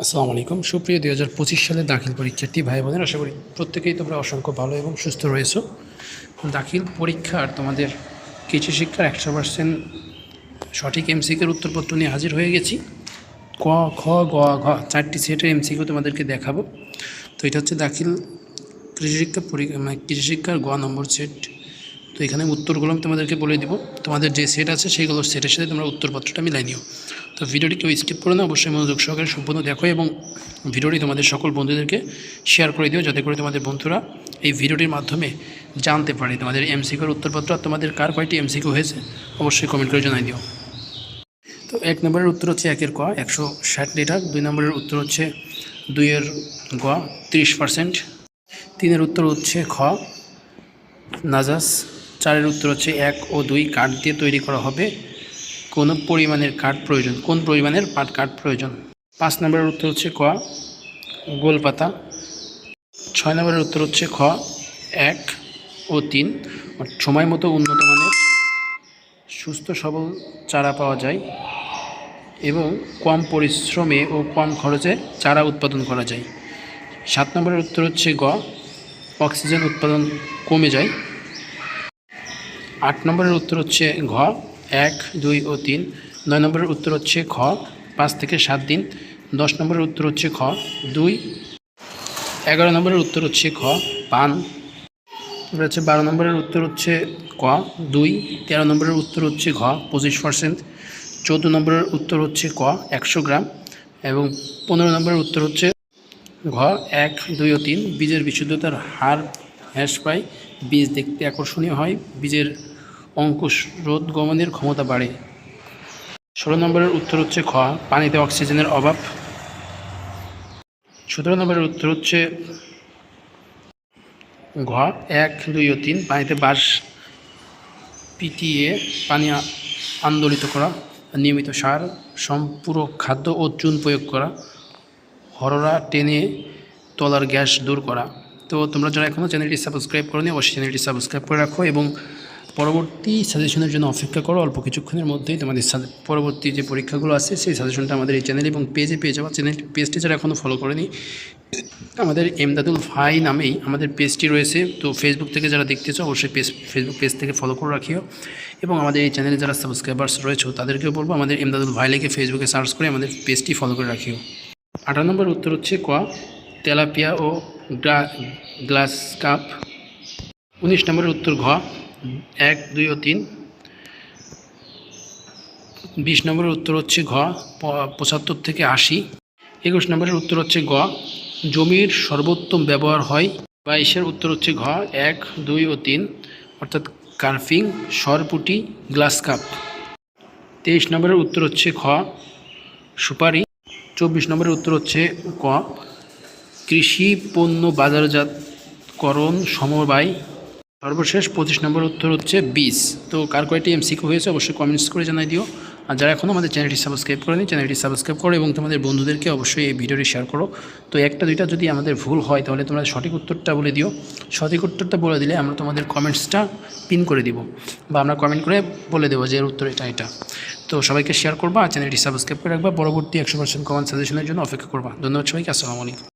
আসসালামু আলাইকুম। সুপ্রিয় দুই হাজার পঁচিশ সালে দাখিল পরীক্ষার্থী ভাই বোনের আশা করি প্রত্যেকেই তোমরা অসংখ্য ভালো এবং সুস্থ রয়েছো। দাখিল পরীক্ষার তোমাদের কিছু শিক্ষার একশো পার্সেন্ট সঠিক এমসিকের উত্তরপত্র নিয়ে হাজির হয়ে গেছি। ক, খ, গ, ঘ চারটি সেটের এমসিকিউ তোমাদেরকে দেখাবো। তো এটা হচ্ছে দাখিল কৃষিশিক্ষা পরীক্ষা মানে কৃষি শিক্ষার গ নম্বর সেট। তো এখানে উত্তরগুলো আমি তোমাদেরকে বলে দিব। তোমাদের যে সেট আছে সেইগুলো সেটের সাথে তোমরা উত্তরপত্রটা মিলাই নিও। তো ভিডিওটি কেউ স্কিপ করে না অবশ্যই মনোযোগ সহকারে সম্পূর্ণ দেখো এবং ভিডিওটি তোমাদের সকল বন্ধুদেরকে শেয়ার করে দিও, যাতে করে তোমাদের বন্ধুরা এই ভিডিওটির মাধ্যমে জানতে পারে তোমাদের এমসিকিউর উত্তরপত্র আর তোমাদের কার কয়টি এমসিকিউ হয়েছে। অবশ্যই কমেন্ট করে জানাই দিও। তো এক নম্বরের উত্তর হচ্ছে একের ক, একশো ষাট লিটার। দুই নম্বরের উত্তর হচ্ছে দুইয়ের গ, তিরিশ পার্সেন্ট তিনের উত্তর হচ্ছে খ, নাজাস। চারের উত্তর হচ্ছে এক ও দুই কাঠ দিয়ে তৈরি করা হবে। কোন পরিমাণের কাঠ প্রয়োজন, কোন পরিমাণের পাট কাঠ প্রয়োজন? পাঁচ নম্বরের উত্তর হচ্ছে ক গোলপাতা ছয় নম্বরের উত্তর হচ্ছে খ, এক ও তিন। সময় মতো উন্নত মানের সুস্থ সবল চারা পাওয়া যায় এবং কম পরিশ্রমে ও কম খরচে চারা উৎপাদন করা যায়। সাত নম্বরের উত্তর হচ্ছে গ, অক্সিজেন উৎপাদন কমে যায়। আট নম্বরের উত্তর হচ্ছে ঘ এক, দুই ও তিন। নয় নম্বরের উত্তর হচ্ছে খ, পাঁচ থেকে সাত দিন। দশ নম্বরের উত্তর হচ্ছে খ, দুই। এগারো নম্বরের উত্তর হচ্ছে খ, পান। এবার হচ্ছে বারো নম্বরের উত্তর হচ্ছে ক, দুই। তেরো নম্বরের উত্তর হচ্ছে ঘ, পঁচিশ পার্সেন্ট। চৌদ্দ নম্বরের উত্তর হচ্ছে ক, একশো গ্রাম। এবং পনেরো নম্বরের উত্তর হচ্ছে ঘ, এক, দুই ও তিন। বীজের বিশুদ্ধতার হার হ্রাস পায়। বীজ দেখতে আকর্ষণীয় হয়। বীজের অঙ্কুশ রোধ গমনের ক্ষমতা বাড়ে। ষোলো নম্বরের উত্তর হচ্ছে খ, পানিতে অক্সিজেনের অভাব। সতেরো নম্বরের উত্তর হচ্ছে ঘ, এক, দুই ও তিন, পানিতে বাস পিটিয়ে পানি আন্দোলিত করা, নিয়মিত সার, সম্পূরক খাদ্য ও চুন প্রয়োগ করা, হররা টেনে তলার গ্যাস দূর করা। তো তোমরা যারা এখনও চ্যানেলটি সাবস্ক্রাইব করো নি অবশ্যই চ্যানেলটি সাবস্ক্রাইব করে রাখো এবং পরবর্তী সাজেশনের জন্য অপেক্ষা করো, অল্প কিছুক্ষণের মধ্যেই তোমাদের পরবর্তী যে পরীক্ষাগুলো আছে, সেই সাজেশনটা আমাদের এই চ্যানেল এবং পেজে পেয়ে যাওয়া চ্যানেল, পেজটি যারা এখনও ফলো করেনি, আমাদের এমদাদুল ভাই নামেই আমাদের পেজটি রয়েছে। তো ফেসবুক থেকে যারা দেখতে দেখতেছো, অবশ্যই পেজ ফেসবুক পেজ থেকে ফলো করে রাখিও। এবং আমাদের এই চ্যানেলে যারা সাবস্ক্রাইবার্স রয়েছে, তাদেরকেও বলব, আমাদের এমদাদুল ভাই লিখে ফেসবুকে সার্চ করে আমাদের পেজটি ফলো করে রাখিও। আঠারো নম্বর উত্তর হচ্ছে ক, তেলাপিয়া ও গ্লা- গ্লাস কাপ। উনিশ নম্বরের উত্তর ঘ এক, দুই ও তিন। বিশ নম্বরের উত্তর হচ্ছে ঘ পঁচাত্তর থেকে আশি। একুশ নম্বরের উত্তর হচ্ছে গ, জমির সর্বোত্তম ব্যবহার হয়। বাইশের উত্তর হচ্ছে ঘ, এক, দুই ও তিন, অর্থাৎ কার্ফিং, সরপুটি, গ্লাস কাপ। তেইশ নম্বরের উত্তর হচ্ছে খ, সুপারি। চব্বিশ নম্বরের উত্তর হচ্ছে ক, কৃষি পণ্য বাজারজাতকরণ সমবায় সর্বশেষ পঁচিশ নম্বর উত্তর হচ্ছে বিশ। তো কার কয়টি এমসিকিউ হয়েছে অবশ্যই কমেন্টস করে জানাই দিও। আর যারা এখনও আমাদের চ্যানেলটি সাবস্ক্রাইব করেনি, চ্যানেলটি সাবস্ক্রাইব করো এবং তোমাদের বন্ধুদেরকে অবশ্যই এই ভিডিওটি শেয়ার করো। তো একটা দুইটা যদি আমাদের ভুল হয়, তাহলে তোমরা সঠিক উত্তরটা বলে দিও। সঠিক উত্তরটা বলে দিলে আমরা তোমাদের কমেন্টসটা পিন করে দিব বা আমরা কমেন্ট করে বলে দেবো যে এর উত্তর এটা এটা। তো সবাইকে শেয়ার করবা আর চ্যানেলটি সাবস্ক্রাইব করে রাখবা। পরবর্তী একশো পার্সেন্ট কমেন্ট সাজেশনের জন্য অপেক্ষা করবা। ধন্যবাদ সবাইকে, আসসালামু আলাইকুম।